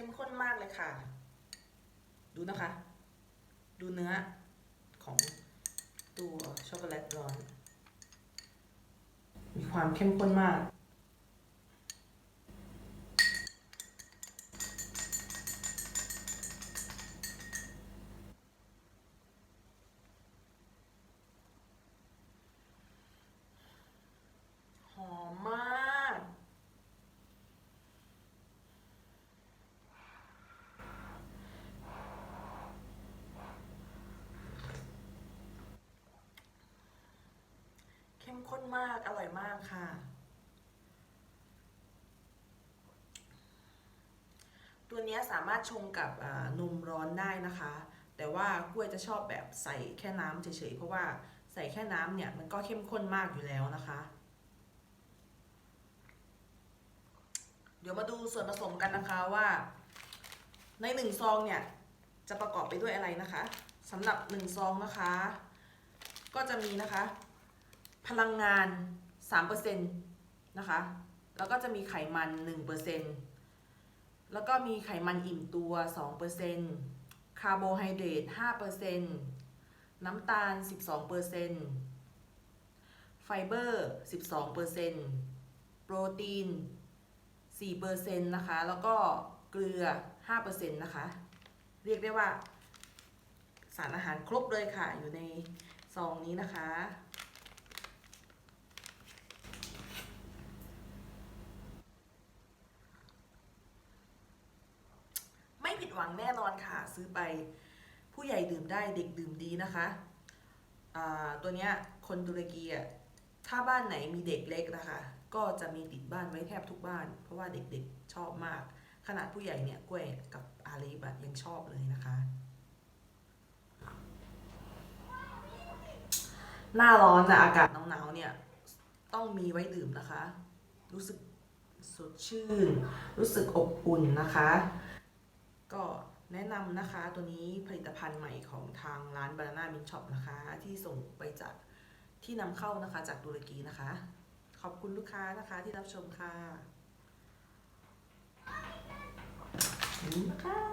เข้มข้นมากเลยค่ะ ดูนะคะ ดูเนื้อของตัวช็อกโกแลตร้อน มีความเข้มข้นมาก หอมมาก เข้มข้นมาก อร่อยมากค่ะ ตัวนี้สามารถชงกับนมร้อนได้นะคะ แต่ว่ากล้วยจะชอบแบบใส่แค่น้ำเฉยๆ เพราะว่าใส่แค่น้ำเนี่ยมันก็เข้มข้นมากอยู่แล้วนะคะ เดี๋ยวมาดูส่วนผสมกันนะคะว่า ในหนึ่งซองเนี่ยจะประกอบไปด้วยอะไรนะคะสำหรับหนึ่งซองนะคะ ก็จะมีนะคะ พลังงาน 3%นะคะ แล้วก็จะมีไขมัน 1%แล้วก็มีไขมันอิ่มตัว 2%คาร์โบไฮเดรต 5%น้ำตาล 12%ไฟเบอร์ 12%โปรตีน 4%นะคะ แล้วก็เกลือ 5%นะคะ เรียกได้ว่า สารอาหารครบเลยค่ะ อยู่ในซองนี้นะคะ ไม่ผิดห วังแน่นอนค่ะ ซื้อไปผู้ใหญ่ดื่มได้เด็กดื่มดีนะคะตัวเนี้ยคนตุรกีอะถ้าบ้านไหนมีเด็กเล็กนะคะ ก็จะมีติดบ้านไว้แทบทุกบ้าน เพราะว่าเด็กๆชอบมาก ขนาดผู้ใหญ่เนี่ยกล้วยกับอาลีบยังชอบเลยนะคะ หน้าร้อนนะอากาศหนาวๆเนี่ยต้องมีไว้ดื่มนะคะ รู้สึกสดชื่น รู้สึกอบอุ่นนะคะ ก็แนะนำนะคะตัวนี้ผลิตภัณฑ์ใหม่ของทางร้าน Banana Mint Shop นะคะ ที่ส่งไปจากที่นำเข้านะคะจากตุรกีนะคะ ขอบคุณลูกค้านะคะที่รับชมค่ะขอบคุณนะคะ